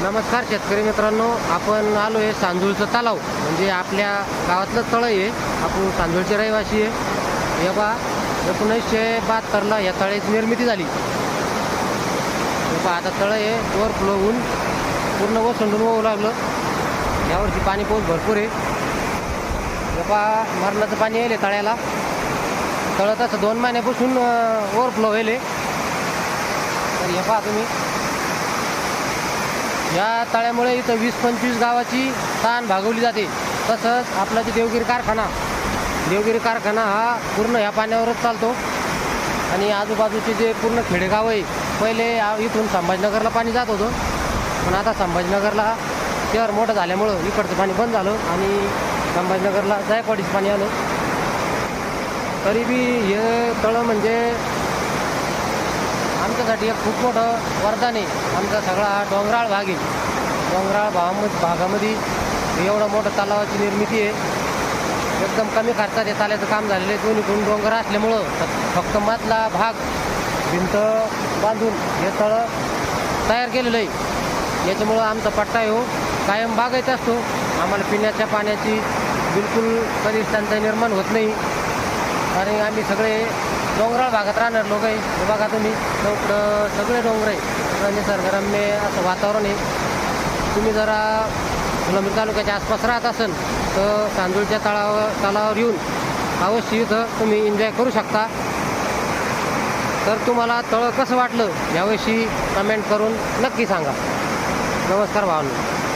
नमस्कार शेतकरी मित्रांनो आपण आलो आहे सांजूळचं तलाव. म्हणजे आपल्या गावातलं तळ आहे. आपण सांजूळचे रहिवासी आहे. हे बा एकोणीसशे बहात्तरला या तळ्याची निर्मिती झाली. हे पहा आता तळ आहे ओव्हरफ्लो होऊन पूर्ण ओसंडून वाहू लागलं. यावर्षी पाणी पाऊस भरपूर आहे. हे पहा मरणाचं पाणी येईल तळ्याला. तळं तसं दोन महिन्यापासून ओव्हरफ्लो होईल तर हे पहा तुम्ही. या तळ्यामुळे इथं वीस पंचवीस गावाची ताण भागवली जाते. तसंच आपला जे देवगिरी कारखाना देवगिरी कारखाना हा पूर्ण ह्या पाण्यावरच चालतो. आणि आजूबाजूचे जे पूर्ण खेडेगाव आहे पहिले इथून संभाजीनगरला पाणी जात होतं. पण आता संभाजीनगरला शहर मोठं झाल्यामुळं इकडचं पाणी बंद झालं आणि संभाजीनगरला जायकवाडीचं पाणी आलं. तरी बी हे तळं म्हणजे आमच्यासाठी एक खूप मोठं वरदान आहे. आमचा सगळा हा डोंगराळ भाग आहे. डोंगराळ भागामध्ये भागामध्ये एवढं मोठं तलावाची निर्मिती आहे. एकदम कमी खर्चात हे चालायचं काम झालेलं आहे. दोन्हीकडून डोंगर असल्यामुळं फक्त मधला भाग भिंत बांधून हे तळं तयार केलेलं आहे. याच्यामुळं आमचा पट्टा आहे हो. कायम बागायचा असतो. आम्हाला पिण्याच्या पाण्याची बिलकुल कधीच टंचाई निर्माण होत नाही. आणि आम्ही सगळे डोंगराळ भागात राहणार लोक आहे. बघा तुम्ही चौकडं सगळे डोंगर आहे. निसर्गरम्य असं वातावरण आहे. तुम्ही जरा फुलंब्री तालुक्याच्या आसपास राहत असाल तर तांदूळच्या तळावर तलावावर येऊन अवश्य इथं तुम्ही एन्जॉय करू शकता. तर तुम्हाला तळं कसं वाटलं याविषयी कमेंट करून नक्की सांगा. नमस्कार भावना.